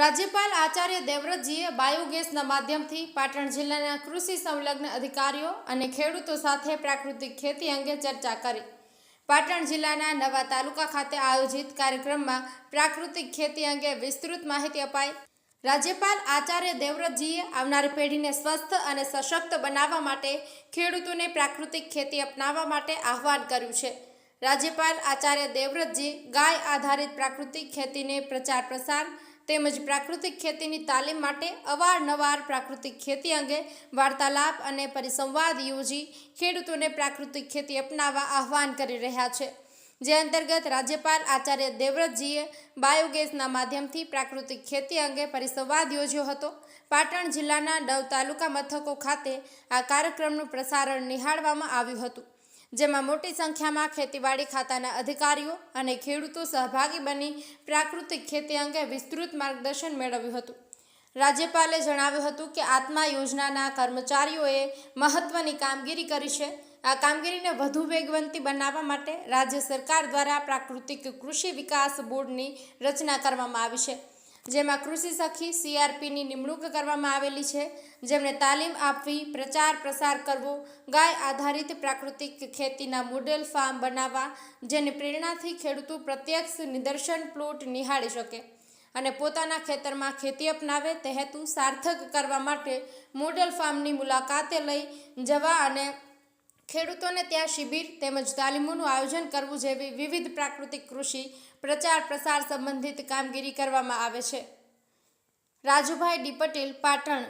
રાજ્યપાલ આચાર્ય દેવવ્રતજીએ બાયોગેસના માધ્યમથી પાટણ જિલ્લાના કૃષિ સંલગ્ન અધિકારીઓ અને ખેડૂતો સાથે પ્રાકૃતિક ખેતી અંગે ચર્ચા કરી. પાટણ જિલ્લાના નવા તાલુકા ખાતે આયોજિત કાર્યક્રમમાં પ્રાકૃતિક ખેતી અંગે વિસ્તૃત માહિતી અપાઈ. રાજ્યપાલ આચાર્ય દેવવ્રતજીએ આવનારી પેઢીને સ્વસ્થ અને સશક્ત બનાવવા માટે ખેડૂતોને પ્રાકૃતિક ખેતી અપનાવવા માટે આહવાન કર્યું છે. રાજ્યપાલ આચાર્ય દેવવ્રતજી ગાય આધારિત પ્રાકૃતિક ખેતીને પ્રચાર પ્રસાર તેમજ પ્રાકૃતિક ખેતીની તાલીમ માટે અવારનવાર પ્રાકૃતિક ખેતી અંગે વાર્તાલાપ અને પરિસંવાદ યોજી ખેડૂતોને પ્રાકૃતિક ખેતી અપનાવવા આહવાન કરી રહ્યા છે. જે અંતર્ગત રાજ્યપાલ આચાર્ય દેવવ્રતજીએ બાયોગેસના માધ્યમથી પ્રાકૃતિક ખેતી અંગે પરિસંવાદ યોજ્યો હતો. પાટણ જિલ્લાના ડવ તાલુકા મથકો ખાતે આ કાર્યક્રમનું પ્રસારણ નિહાળવામાં આવ્યું હતું. જેમાં મોટી સંખ્યામાં ખેતીવાડી ખાતાના અધિકારીઓ અને ખેડૂતો સહભાગી બની પ્રાકૃતિક ખેતી અંગે વિસ્તૃત માર્ગદર્શન મેળવ્યું હતું. રાજ્યપાલે જણાવ્યું હતું કે આત્મા યોજનાના કર્મચારીઓએ મહત્વની કામગીરી કરી છે. આ કામગીરીને વધુ વેગવંતી બનાવવા માટે રાજ્ય સરકાર દ્વારા પ્રાકૃતિક કૃષિ વિકાસ બોર્ડની રચના કરવામાં આવી છે. જેમાં કૃષિ સખી સીઆરપીની નિમણૂક કરવામાં આવેલી છે જેમને તાલીમ આપવી, પ્રચાર પ્રસાર કરવો, ગાય આધારિત પ્રાકૃતિક ખેતીના મોડેલ ફાર્મ બનાવવા, જેની પ્રેરણાથી ખેડૂતો પ્રત્યક્ષ નિદર્શન પ્લોટ નિહાળી શકે અને પોતાના ખેતરમાં ખેતી અપનાવે, તે હેતુ સાર્થક કરવા માટે મોડેલ ફાર્મની મુલાકાતે લઈ જવા અને ખેડૂતોને ત્યાં શિબિર તેમજ તાલીમોનું આયોજન કરવું જેવી વિવિધ પ્રાકૃતિક કૃષિ, પ્રચાર પ્રસાર સંબંધિત કામગીરી કરવામાં આવે છે. રાજુભાઈ ડી પટેલ, પાટણ.